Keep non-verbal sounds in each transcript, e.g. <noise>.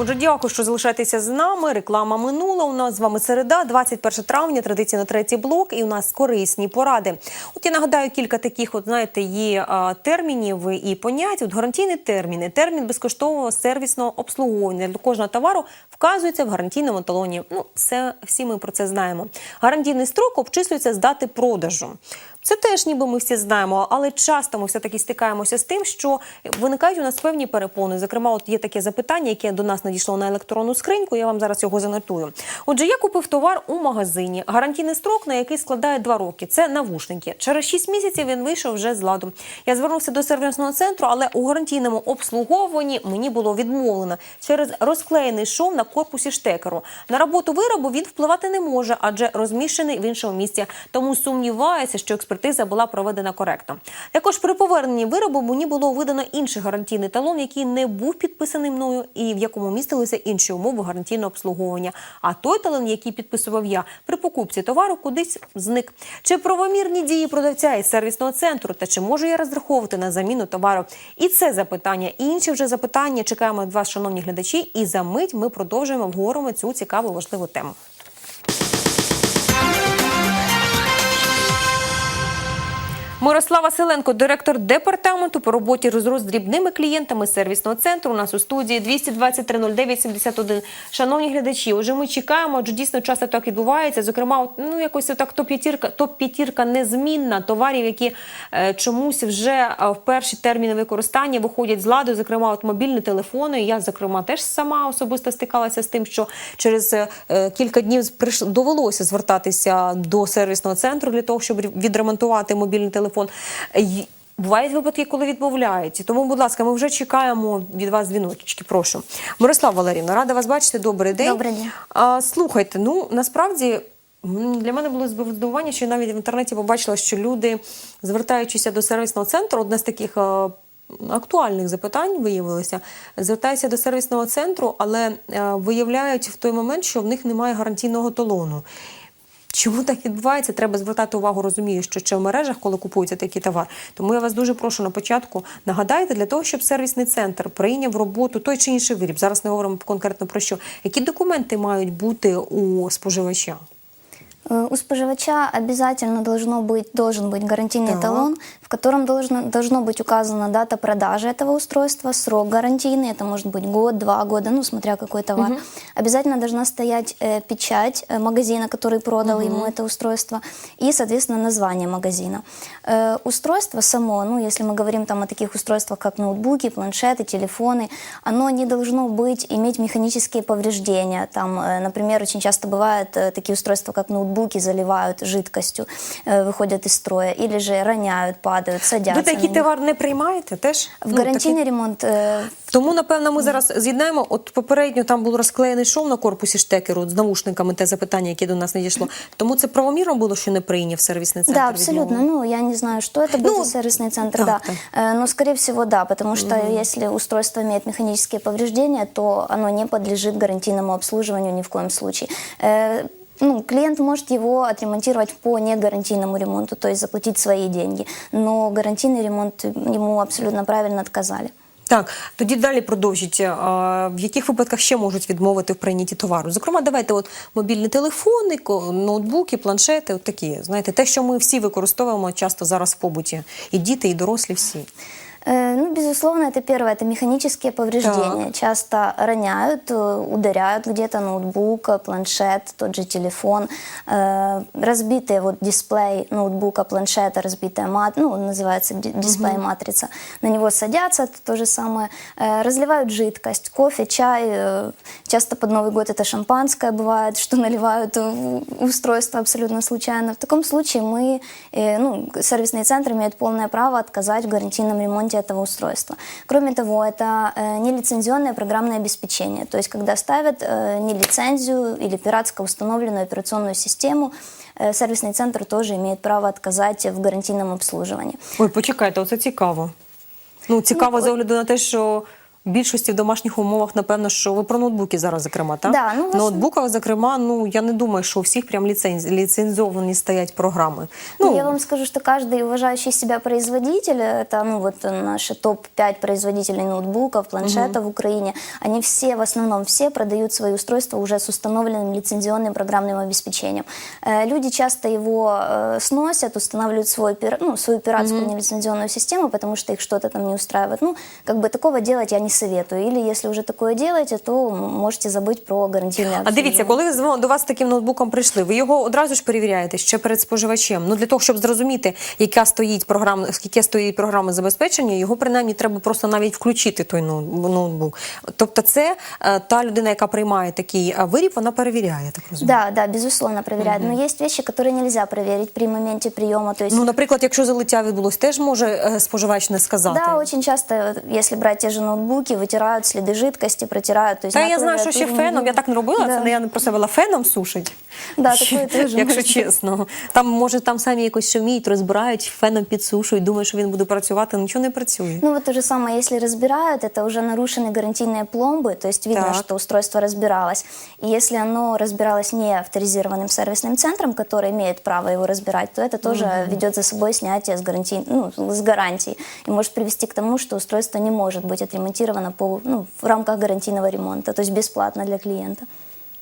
Отже, дякую, що залишаєтеся з нами. Реклама минула. У нас з вами середа, 21 травня, традиційно третій блок, і у нас корисні поради. От я нагадаю кілька таких, от знаєте, є а, термінів і понять. От гарантійні терміни, термін безкоштовного сервісного обслуговування для кожного товару вказується в гарантійному талоні. Ну, все всі ми про це знаємо. Гарантійний строк обчислюється з дати продажу. Це теж ніби ми всі знаємо, але часто ми все таки стикаємося з тим, що виникають у нас певні перепони. Зокрема, от є таке запитання, яке до нас надійшло на електронну скриньку. Я вам зараз його занотую. Отже, я купив товар у магазині. Гарантійний строк, на який складає два роки. Це навушники. Через 6 місяців він вийшов вже з ладу. Я звернувся до сервісного центру, але у гарантійному обслуговуванні мені було відмовлено через розклеєний шов на корпусі штекеру. На роботу виробу він впливати не може, адже розміщений в іншому місці. Тому сумніваюся, що експертиза була проведена коректно. Також при поверненні виробу мені було видано інший гарантійний талон, який не був підписаний мною, і в якому містилися інші умови гарантійного обслуговування. А той талон, який підписував я при покупці товару, кудись зник. Чи правомірні дії продавця із сервісного центру, та чи можу я розраховувати на заміну товару? І це запитання, і інші вже запитання чекаємо від вас, шановні глядачі. І за мить ми продовжуємо обговоримо цю цікаву важливу тему. Мирослава Василенко, директор департаменту по роботі з дрібними клієнтами сервісного центру. У нас у студії 223 09 71. Шановні глядачі, отже, ми чекаємо, адже дійсно часто так відбувається. Зокрема, ну якось так топ-п'ятірка, топ-п'ятірка незмінна товарів, які е, чомусь вже е, в перші терміни використання виходять з ладу. Зокрема, от мобільні телефони. Я зокрема теж сама особисто стикалася з тим, що через е, кілька днів приш- довелося звертатися до сервісного центру для того, щоб відремонтувати мобільний телефон. Й- Бувають випадки, коли відмовляють. Тому, будь ласка, ми вже чекаємо від вас дзвіночки. Прошу. Мирослава Валерівна, рада вас бачити. Добрий день. Добрий день. А, слухайте, ну насправді. Для мене було здивування, що я навіть в інтернеті побачила, що люди, звертаючися до сервісного центру, одне з таких е, актуальних запитань виявилося, звертаються до сервісного центру, але е, виявляють в той момент, що в них немає гарантійного талону. Чому так відбувається? Треба звертати увагу, розумію, що ще в мережах, коли купується такий товар. Тому я вас дуже прошу на початку нагадайте для того, щоб сервісний центр прийняв роботу той чи інший виріб. Зараз не говоримо конкретно про що. Які документи мають бути у споживача? Э, У споживача обязательно должно быть, должен быть гарантийный Так. талон, в котором должно, должно быть указана дата продажи этого устройства, срок гарантийный, это может быть год, два года, ну, смотря какой товар. Обязательно должна стоять э, печать э, магазина, который продал ему это устройство, и, соответственно, название магазина. Э, устройство само, ну, если мы говорим там о таких устройствах, как ноутбуки, планшеты, телефоны, оно не должно быть, иметь механические повреждения. Там, э, например, очень часто бывают э, такие устройства, как ноутбуки, заливают жидкостью, э, выходят из строя, или же роняют, падают, садятся. Ви такий на них. товар не приймаєте теж? В Ну, гарантийный такий- ремонт э, Тому, напевно, ми зараз з'єднаємо. От попередньо там був розклеєний шов на корпусі штекеру з навушниками, те запитання, яке до нас надійшло. Тому це правомірно було, що не прийняв сервісний центр. Да, абсолютно. відмову? Ну, я не знаю, что это был Ну, за сервисный центр, так, да. так. Э, Но, скорее всего, да, потому что если устройство имеет механические повреждения, то оно не подлежит гарантийному обслуживанию ни в коем случае. Ну, клиент может его отремонтировать по негарантийному ремонту, то есть заплатить свои деньги. Но гарантийный ремонт ему абсолютно правильно отказали. Так, тоді далі продовжіть. В яких випадках ще можуть відмовити в прийнятті товару? Зокрема, давайте от мобільні телефони, ноутбуки, планшети, от такі. Знаєте, те, що ми всі використовуємо часто зараз в побуті. І діти, і дорослі всі. Э, Ну, безусловно, это первое, это механические повреждения. Часто роняют, э, ударяют где-то ноутбук, э, планшет, тот же телефон. Разбитый вот дисплей ноутбука, планшета, разбитая мат, ну, называется ди- дисплей-матрица. На него садятся, это то же самое. Разливают жидкость, кофе, чай. Часто под Новый год это шампанское бывает, что наливают устройство абсолютно случайно. В таком случае мы, ну, сервисный центр имеет полное право отказать в гарантийном ремонте этого устройства. Кроме того, это э, нелицензионное программное обеспечение. То есть, когда ставят э, не лицензию или пиратско установленную операционную систему, э, сервисный центр тоже имеет право отказать в гарантийном обслуживании. Ой, почекайте, оце цікаво. Ну, цікаво Ну, з огляду на те, що В більшості в домашніх умовах, напевно, що ви про ноутбуки зараз, зокрема, так? Да, ну, в в основ- ноутбуках, зокрема, ну я не думаю, що у всіх прям ліценз... ліцензовані стоять програми. Ну, я вам скажу, что каждый уважающий себя производитель, это ну вот наши топ-5 производителей ноутбуков, планшетов в Украине, они все, в основном все продают свои устройства уже с установленным лицензионным программным обеспечением. Э, Люди часто его э, сносят, устанавливают свой, пира- ну, свою пиратскую нелицензионную систему, потому что их что-то там не устраивает. Ну, как бы такого делать я не советую. Или если уже такое делаете, то можете забыть про гарантийное А дивіться, коли з- до вас з таким ноутбуком прийшли, ви його одразу ж перевіряєте ще перед споживачем. Ну для того, щоб зрозуміти, яка стоїть програма, яке стоїть програма забезпечення, його принаймні треба просто навіть включити той ноут- ноутбук. Тобто, це е, та людина, яка приймає такий е, виріб, вона перевіряє, так розумію. Да, да, безусловно проверяют. Но есть вещи, которые нельзя проверить при моменте приема. То есть Ну, наприклад, якщо залиття відбулось, теж може е, споживач не сказати. Да, очень часто, вот, если брать те же ноутбуки, вытирают следы жидкости, протирают. То есть Та на я знаю, що ще клавиатуре феном. Я так не робила. Да. Це не я не про себе, феном сушить. Да, такое теж Якщо <laughs> можна. чесно. Там може там самі якось що вміють, розбирають, феном підсушують, думають, що він буде працювати, нічого не працює. Ну вот то же самое, если разбирают, это уже нарушены гарантийные пломбы, то есть видно, Так. что устройство разбиралось. И если оно разбиралось не авторизированным сервисным центром, который имеет право его разбирать, то это тоже ведет за собой снятие с, гарантий, ну, с гарантии и может привести к тому, что устройство не может быть отремонтировано по, ну, в рамках гарантійного ремонту, тобто безплатно для клієнта.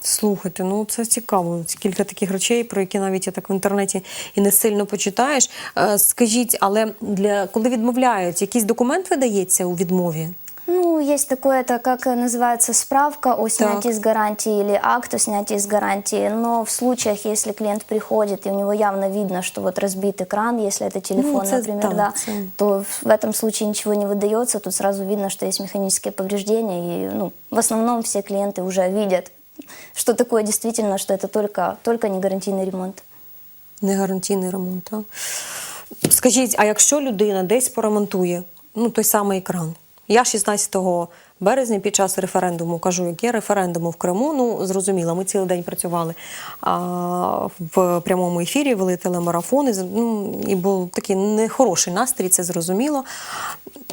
Слухайте, ну це цікаво. Кілька таких речей, про які навіть я так в інтернеті і не сильно почитаєш. Е, Скажіть, але для коли відмовляють, якийсь документ видається у відмові? Ну, есть такое, это как э, называется справка о снятии Так. с гарантии или акт о снятии с гарантии. Но в случаях, если клиент приходит и у него явно видно, что вот разбит экран, если это телефон, Ну, це например, так, да, це- то в этом случае ничего не выдается. Тут сразу видно, что есть механические повреждения. И ну, в основном все клиенты уже видят, что такое действительно, что это только, только не гарантийный ремонт. Не гарантійний ремонт. Так? Скажіть, а якщо людина десь поремонтує ну, той самий екран? Я 16 березня під час референдуму кажу, яке референдуму в Криму. Ну, зрозуміло, ми цілий день працювали а, в прямому ефірі, вели телемарафони. Ну, і був такий нехороший настрій, це зрозуміло.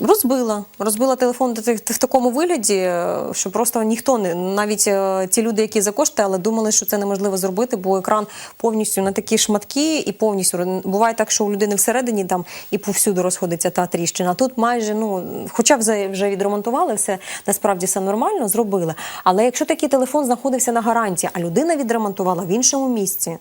Розбила. Розбила телефон в такому вигляді, що просто ніхто не навіть е, ті люди, які за кошти, але думали, що це неможливо зробити, бо екран повністю на такі шматки і повністю буває так, що у людини всередині там і повсюду розходиться та тріщина. Тут майже ну, хоча вже відремонтували все, насправді все нормально, зробили. Але якщо такий телефон знаходився на гарантії, а людина відремонтувала в іншому місці.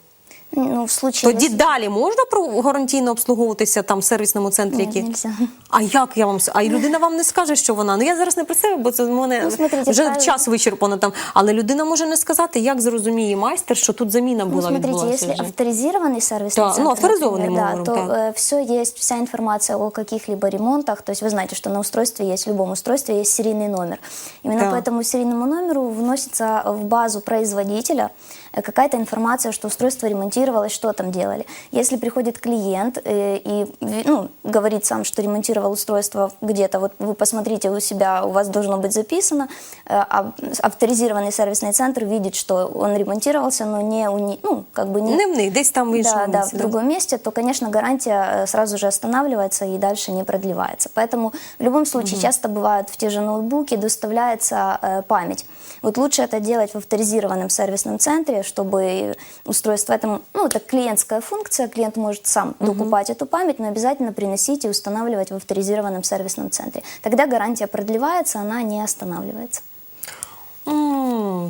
Ну, в случае... Тоді если- далі можна про гарантійно обслуговуватися там в сервісному центрі? Ні, які... нельзя. А як я вам с- а й людина вам не скаже, що вона? Ну я зараз не про себе, бо це в мене Ну, смотрите, вже правильно. час вичерпано там. Але людина може не сказати, як зрозуміє майстер, що тут заміна Ну, була смотрите, відбулася. если вже. авторизированный сервисный Да, центр, ну, авторизованный мы например, говорим, да, то так. все есть, вся информация о каких-либо ремонтах. То есть вы знаете, что на устройстве есть, в любом устройстве есть серийный номер. Именно Да. по этому серийному номеру вносится в базу производителя э, какая-то информация, что устройство ремонтировалось, что там делали. Если приходит клиент э, и ви- ну, говорит сам, что ремонтировал устройство где-то, вот вы посмотрите у себя, у вас должно быть записано, э, а авторизированный сервисный центр видит, что он ремонтировался, но не у не, ну, как бы не, Не в них, десь там в іншому да, да, місці, в другом месте, то, конечно, гарантия э, сразу же останавливается и дальше не продлевается. Поэтому в любом случае часто бывает в те же ноутбуки доставляется э, память. Вот лучше это делать в авторизированном сервисном центре, чтобы устройство этому, ну, это клиентская функция, клиент может сам докупать эту память, но обязательно приносить и устанавливать в авторизированном сервисном центре. Тогда гарантия продлевается, она не останавливается.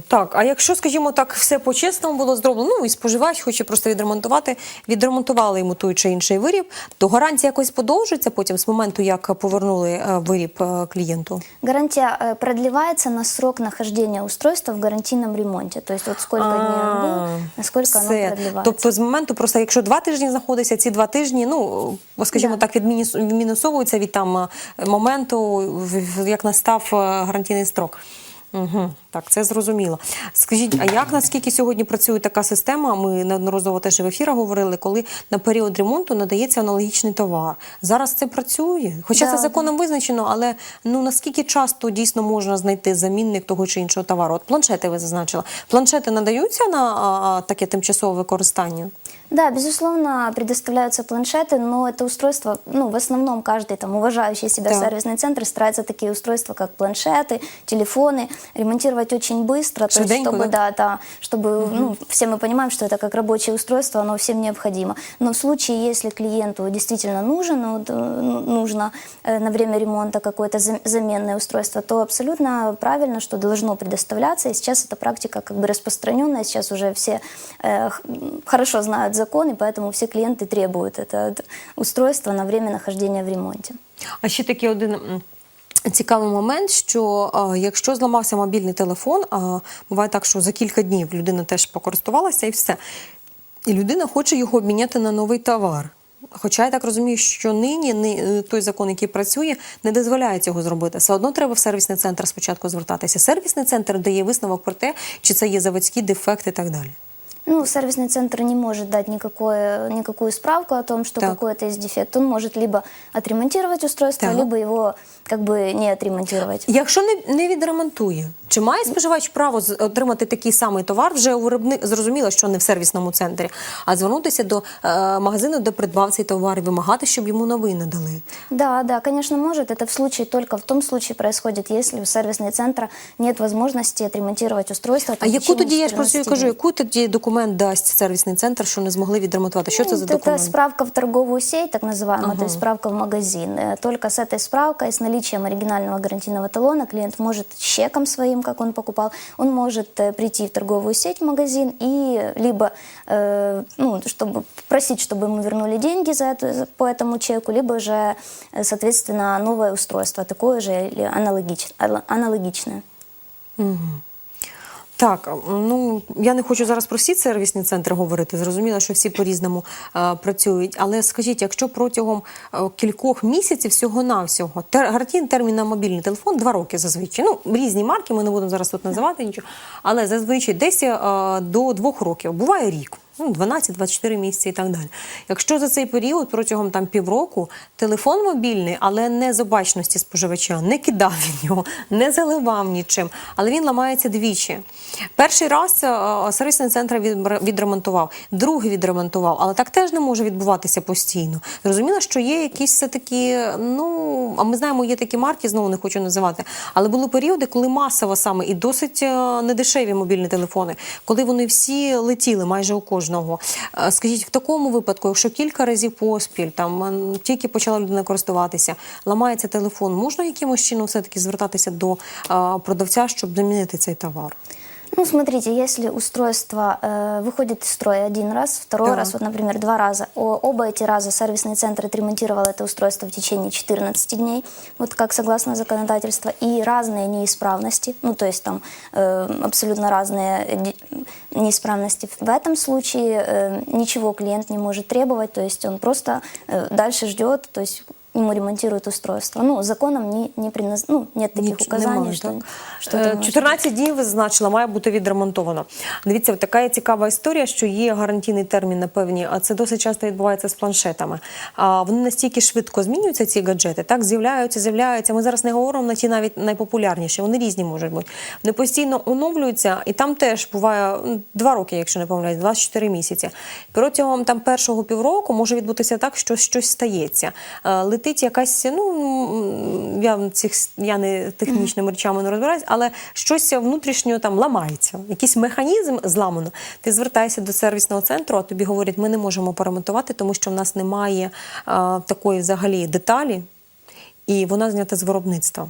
Так, а якщо, скажімо так, все по-чесному було зроблено, ну і споживач хоче просто відремонтувати, відремонтували йому той чи інший виріб, то гарантія якось подовжиться потім з моменту, як повернули е, виріб е, клієнту. Гарантия э, продлевается на срок нахождения устройства в гарантийном ремонте. То есть вот сколько дней он был, насколько оно Все. продлевается. Тобто з моменту, просто якщо два тижні знаходиться, ці два тижні, ну скажімо Да. так, відмінус- відмінусовуються від там е, моменту, як настав е, гарантійний строк. Угу. Так, це зрозуміло. Скажіть, а як наскільки сьогодні працює така система? Ми неодноразово теж і в ефірах говорили, коли на період ремонту надається аналогічний товар. Зараз це працює, хоча Да, це законом визначено, але ну наскільки часто дійсно можна знайти замінник того чи іншого товару? От планшети ви зазначила. Планшети надаються на а, а, таке тимчасове використання? Да, безусловно, предоставляются планшеты, но это устройство, ну, в основном каждый там уважающий себя Да. сервисный центр старается такие устройства, как планшеты, телефоны, ремонтировать очень быстро, то есть, Швиденько, чтобы, да? да, да, чтобы, ну, все мы понимаем, что это как рабочее устройство, оно всем необходимо. Но в случае, если клиенту действительно нужен, вот, э, нужно э, на время ремонта какое-то зам- заменное устройство, то абсолютно правильно, что должно предоставляться. И сейчас эта практика как бы распространенная, сейчас уже все э, х- хорошо знают закон, и поэтому все клиенты требуют это устройство на время нахождения в ремонте. А ще такий один. Цікавий момент, що а, якщо зламався мобільний телефон, а, буває так, що за кілька днів людина теж покористувалася і все. І людина хоче його обміняти на новий товар. Хоча я так розумію, що нині ни- е, той закон, який працює, не дозволяє цього зробити. Все одно треба в сервісний центр спочатку звертатися. Сервісний центр дає висновок про те, чи це є заводські дефекти і так далі. Ну, сервисный центр не может дать никакое, никакую справку о том, что Так. какой-то есть дефект. Он может либо отремонтировать устройство, Так. либо его как бы не отремонтировать. Якщо не, не відремонтує, чи має споживач право з- отримати такий самий товар вже у виробник зрозуміло, що не в сервісному центрі, а звернутися до е, магазину, де придбав цей товар, і вимагати, щоб йому новий надали. Да, да, конечно, может. Это в случае только в том случае происходит, если у сервисного центра нет возможности отремонтировать устройство. А там, в яку течение тоді я ж про це 14 кажу, дней. яку тоді документ дасть сервісний центр, що не змогли відремонтувати? Що це Ну, за Это документ? справка в торговую сеть, так называемая, то есть справка в магазин. Э, Только с этой справкой, с наличием оригинального гарантийного талона, клиент может с чеком своим, как он покупал, он может э, прийти в торговую сеть, в магазин и либо, э, ну, чтобы просить, чтобы ему вернули деньги за это, по этому чеку, либо же, э, соответственно, новое устройство, такое же или аналогич- аналогичное. Так, ну я не хочу зараз про всі сервісні центри говорити. Зрозуміло, що всі по-різному е, працюють. Але скажіть, якщо протягом е, кількох місяців всього навсього тер, гарантійний термін на мобільний телефон два роки зазвичай. Ну різні марки, ми не будемо зараз тут називати нічого, але зазвичай десь е, до двох років буває рік. Ну, 12-24 місяці і так далі. Якщо за цей період протягом там півроку телефон мобільний, але не з обачності споживача, не кидав він його, не заливав нічим, але він ламається двічі. Перший раз е, сервісний центр відремонтував, другий відремонтував, але так теж не може відбуватися постійно. Зрозуміло, що є якісь все такі, ну а ми знаємо, є такі марки, знову не хочу називати. Але були періоди, коли масово саме і досить е, недешеві мобільні телефони, коли вони всі летіли майже у кожного Е, Скажіть, в такому випадку, якщо кілька разів поспіль, там м, тільки почала людина користуватися, ламається телефон, можна якимось чином все-таки звертатися до е, продавця, щоб замінити цей товар? Ну, смотрите, если устройство э, выходит из строя один раз, второй Так. раз, вот, например, два раза, о- оба эти раза сервисный центр отремонтировал это устройство в течение 14 дней, вот как согласно законодательству, и разные неисправности, ну, то есть там э, абсолютно разные ди- неисправности. В этом случае э, ничего клиент не может требовать, то есть он просто э, дальше ждет, то есть ему ремонтируют устройство. Ну, законом не, не предназ... ну, нет таких Ніч- указаний, немає, что, так? Е, 14 днів ви зазначила, має бути відремонтовано. Дивіться, така є цікава історія, що є гарантійний термін на певні, а це досить часто відбувається з планшетами. А вони настільки швидко змінюються, ці гаджети, так з'являються, з'являються. Ми зараз не говоримо на ті навіть найпопулярніші, вони різні можуть бути. Вони постійно оновлюються, і там теж буває два роки, якщо не помиляюсь, 24 місяці. Протягом там першого півроку може відбутися так, що щось стається. Летить якась, ну я цих я не технічними речами не розбираюсь, але щось внутрішньо там ламається. Якийсь механізм зламано. Ти звертаєшся до сервісного центру, а тобі говорять, ми не можемо поремонтувати, тому що в нас немає а, такої взагалі деталі, і вона знята з виробництва.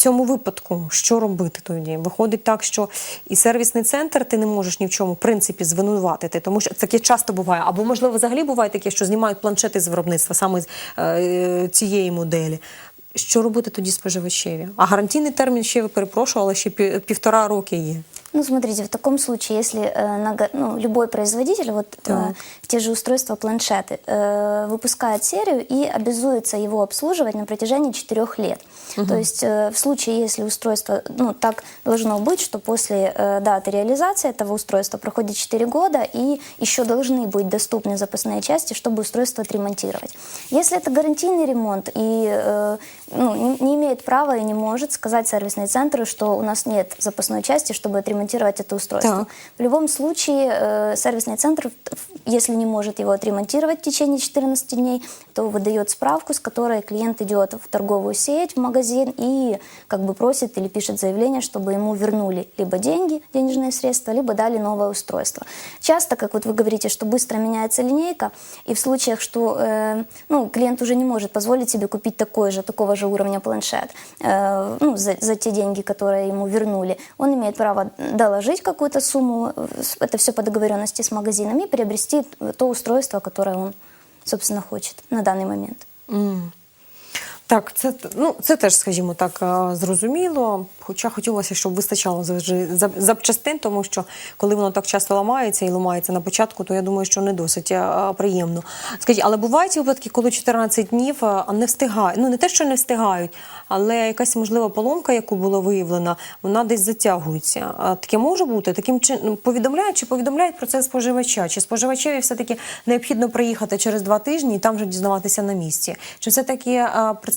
Цьому випадку що робити тоді? Виходить так, що і сервісний центр ти не можеш ні в чому в принципі звинуватити, тому що таке часто буває. Або можливо взагалі буває таке, що знімають планшети з виробництва саме з е, цієї моделі. Що робити тоді споживачеві? А гарантійний термін ще перепрошую, але ще пі- півтора роки є. Ну, смотрите, в таком случае, если э, на ну, любой производитель, вот э, те же устройства, планшеты, э, выпускает серию и обязуется его обслуживать на протяжении 4 лет. То есть э, в случае, если устройство, ну, так должно быть, что после э, даты реализации этого устройства проходит 4 года, и еще должны быть доступны запасные части, чтобы устройство отремонтировать. Если это гарантийный ремонт и э, ну, не, не имеет права и не может сказать сервисные центры, что у нас нет запасной части, чтобы отремонтировать это устройство. Так. В любом случае, э, сервисный центр, если не может его отремонтировать в течение 14 дней, то выдает справку, с которой клиент идет в торговую сеть, в магазин и как бы просит или пишет заявление, чтобы ему вернули либо деньги, денежные средства, либо дали новое устройство. Часто, как вот вы говорите, что быстро меняется линейка, и в случаях, что э, ну, клиент уже не может позволить себе купить такой же, такого же уровня планшет, э, ну, за, за те деньги, которые ему вернули, он имеет право доложить какую-то сумму, э, с- это все по договоренности с магазином, и приобрести то устройство, которое он, собственно, хочет на данный момент. Так, це ну це теж, скажімо так, е, зрозуміло. Хоча хотілося, щоб вистачало запчастин, тому що коли воно так часто ламається і ламається на початку, то я думаю, що не досить е, приємно. Скажіть, але бувають випадки, коли 14 днів е, не встигають. Ну не те, що не встигають, але якась можлива поломка, яку було виявлено, вона десь затягується. Таке може бути таким чином повідомляють чи повідомляють про це споживача? Чи споживачеві все таки необхідно приїхати через два тижні і там вже дізнаватися на місці? Чи все таки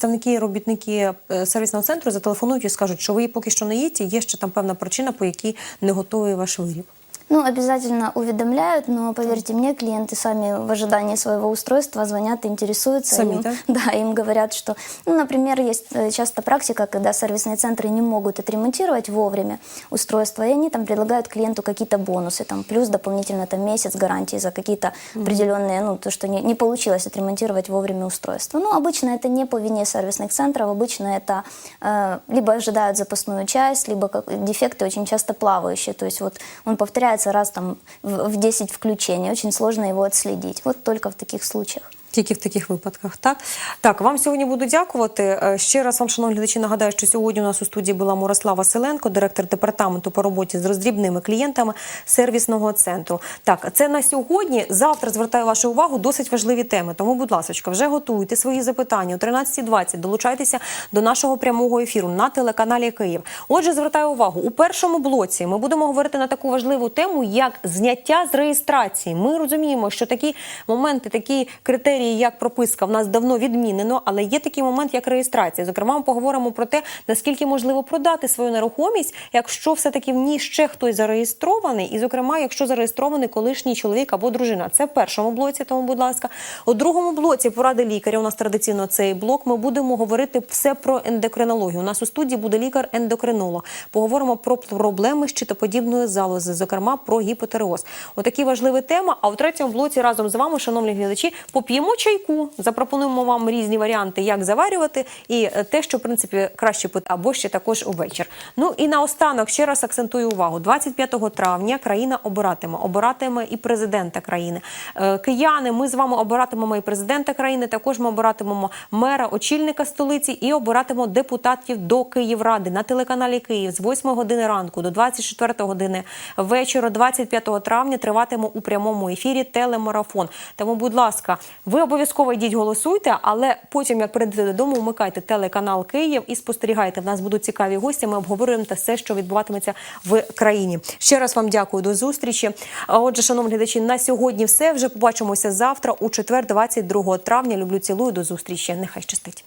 представники робітники е, сервісного центру зателефонують і скажуть, що ви поки що не їдьте, є ще там певна причина, по якій не готовий ваш виріб? Ну, обязательно уведомляют, но поверьте мне, клиенты сами в ожидании своего устройства звонят, интересуются. Сами, им, да? <laughs> Да, им говорят, что, ну, например, есть э, часто практика, когда сервисные центры не могут отремонтировать вовремя устройство, и они там предлагают клиенту какие-то бонусы, там, плюс дополнительно там, месяц гарантии за какие-то определенные, ну, то, что не, не получилось отремонтировать вовремя устройство. Ну, обычно это не по вине сервисных центров, обычно это э, либо ожидают запасную часть, либо как, дефекты очень часто плавающие, то есть вот он повторяется раз там в, в 10 включений, очень сложно его отследить. Вот только в таких случаях. Тільки в таких випадках, так так вам сьогодні буду дякувати. Е, Ще раз вам, шановні глядачі, нагадаю, що сьогодні у нас у студії була Мирослава Василенко, директор департаменту по роботі з роздрібними клієнтами сервісного центру. Так, це на сьогодні. Завтра звертаю вашу увагу досить важливі теми. Тому, будь ласка, вже готуйте свої запитання о 13.20. Долучайтеся до нашого прямого ефіру на телеканалі Київ. Отже, звертаю увагу у першому блоці. Ми будемо говорити на таку важливу тему, як зняття з реєстрації. Ми розуміємо, що такі моменти, такі критерії, як прописка, в нас давно відмінено, але є такий момент, як реєстрація. Зокрема, ми поговоримо про те, наскільки можливо продати свою нерухомість, якщо все таки в ній ще хтось зареєстрований, і, зокрема, якщо зареєстрований колишній чоловік або дружина. Це в першому блоці. Тому, будь ласка, у другому блоці поради лікаря. У нас традиційно цей блок. Ми будемо говорити все про ендокринологію. У нас у студії буде лікар-ендокринолог. Поговоримо про проблеми щитоподібної залози, зокрема про гіпотереоз. Отакі важливі теми. А у третьому блоці разом з вами, шановні глядачі, поп'ємо чайку. Запропонуємо вам різні варіанти, як заварювати, і е, те, що в принципі краще пити, або ще також увечір. Ну і наостанок ще раз акцентую увагу: 25 травня країна обиратиме, обиратиме і президента країни. Е, Кияни, ми з вами обиратимемо і президента країни. Також ми обиратимемо мера, очільника столиці і обиратимемо депутатів до Київради на телеканалі Київ з 8 години ранку до 24 години вечора, 25 травня, триватиме у прямому ефірі телемарафон. Тому, будь ласка, ви обов'язково йдіть голосуйте, але потім, як прийдете додому, вмикайте телеканал Київ і спостерігайте. В нас будуть цікаві гості. Ми обговорюємо те все, що відбуватиметься в країні. Ще раз вам дякую до зустрічі. Отже, шановні глядачі, на сьогодні все. Вже побачимося завтра у четвер, 22 травня. Люблю цілую до зустрічі. Нехай щастить.